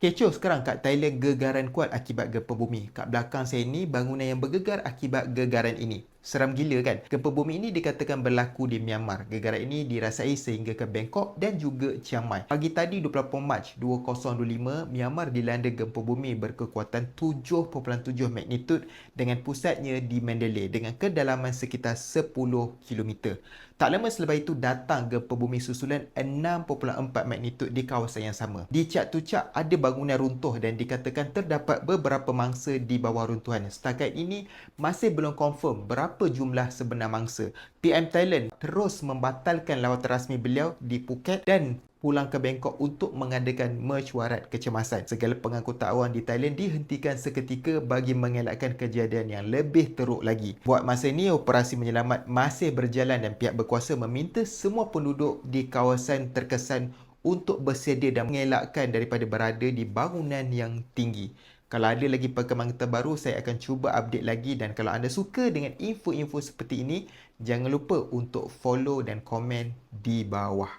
Kecoh sekarang kat Thailand gegaran kuat akibat gempa bumi. Kat belakang saya ni bangunan yang bergegar akibat gegaran ini. Seram gila kan? Gempa bumi ini dikatakan berlaku di Myanmar. Gegaran ini dirasai sehingga ke Bangkok dan juga Chiang Mai. Pagi tadi 28 Mac 2025, Myanmar dilanda gempa bumi berkekuatan 7.7 magnitud dengan pusatnya di Mandalay dengan kedalaman sekitar 10 km. Tak lama selepas itu datang gempa bumi susulan 6.4 magnitud di kawasan yang sama. Di Cak Tucak ada bangunan runtuh dan dikatakan terdapat beberapa mangsa di bawah runtuhan. Setakat ini masih belum confirm berapa jumlah sebenar mangsa. PM Thailand terus membatalkan lawatan rasmi beliau di Phuket dan pulang ke Bangkok untuk mengadakan mesyuarat kecemasan. Segala pengangkutan awan di Thailand dihentikan seketika bagi mengelakkan kejadian yang lebih teruk lagi. Buat masa ini, operasi menyelamat masih berjalan dan pihak berkuasa meminta semua penduduk di kawasan terkesan untuk bersedia dan mengelakkan daripada berada di bangunan yang tinggi. Kalau ada lagi perkembangan terbaru, saya akan cuba update lagi dan kalau anda suka dengan info-info seperti ini, jangan lupa untuk follow dan komen di bawah.